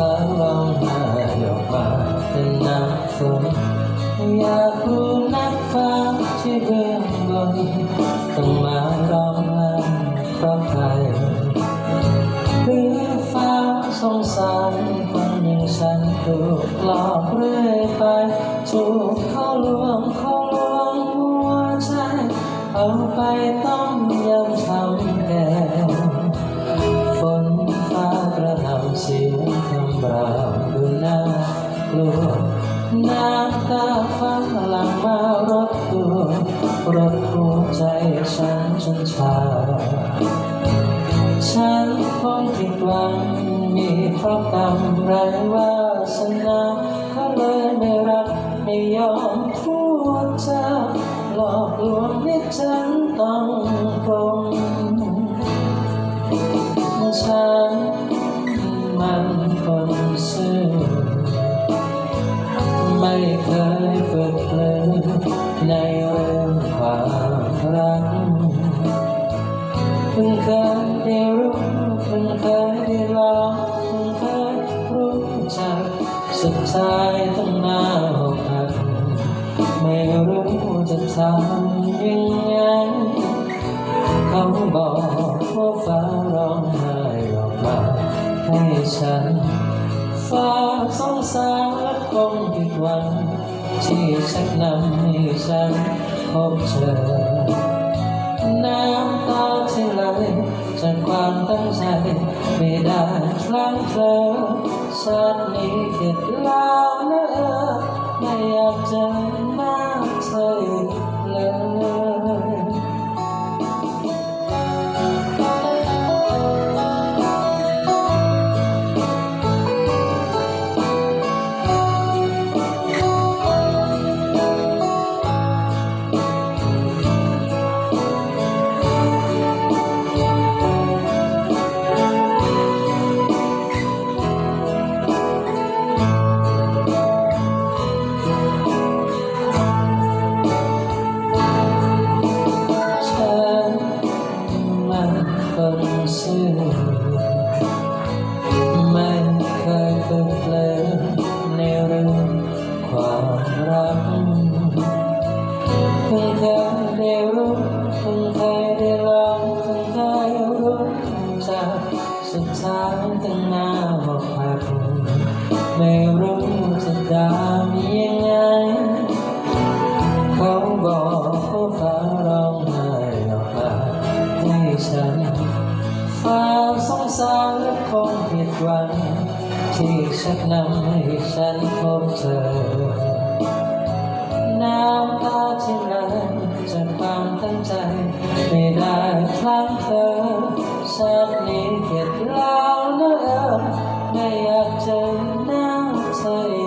ฟ้าร้องไห้ออกมาเป็นน้ำฝนอยากรู้นักฟ้าที่เบื้องบนต้องมาร้องไห้เพราะใครหรือฟ้าสงสารคนอย่างฉันถูกหลอกเรื่อยไปถูกเขาลวงเขาลวงหัวใจเอาไปต้มยำทำแกงฝนฟ้ากระหน่ำเสียง คำรามดูน่ากลัวน้ำตาฟ้าหลังมารถตัวรถหัวใจฉันจนชา ฉันคงผิดหวังมีเพราะกรรมไรวาสนาเขาเลยไม่รักไม่ยอมพูดจาหลอกลวงให้ฉันต้องตรงฉัน ไม่เคยฝึกเลยในเรื่องความรักเพิ่งเคยได้รู้เพิ่งเคยได้ลองเพิ่งเคยรู้จักสุดท้ายต้องมาอกหักไม่รู้จะทำยังไงเขาบอกว่าฟ้าร้องไห้ออกมาให้ฉัน ฟ้าสงสารและคงผิดหวังที่ชักนำให้ฉันพบเธอน้ำตาที่ไหลจากความตั้งใจไม่ได้ครั้งเธอชาตินี้เข็ดแล้วนะเออไม่อยากเจอหน้าเธอ ไม่รู้จะดามยังไง เขาบอกว่าฟ้าร้องไห้ออกมาให้ฉันฟ้าสงสารและคงผิดหวังที่ชักนำให้ฉันพบเธอ น้ำตาที่ไหลจากความตั้งใจ ไม่ได้พลั้งเธอ Hare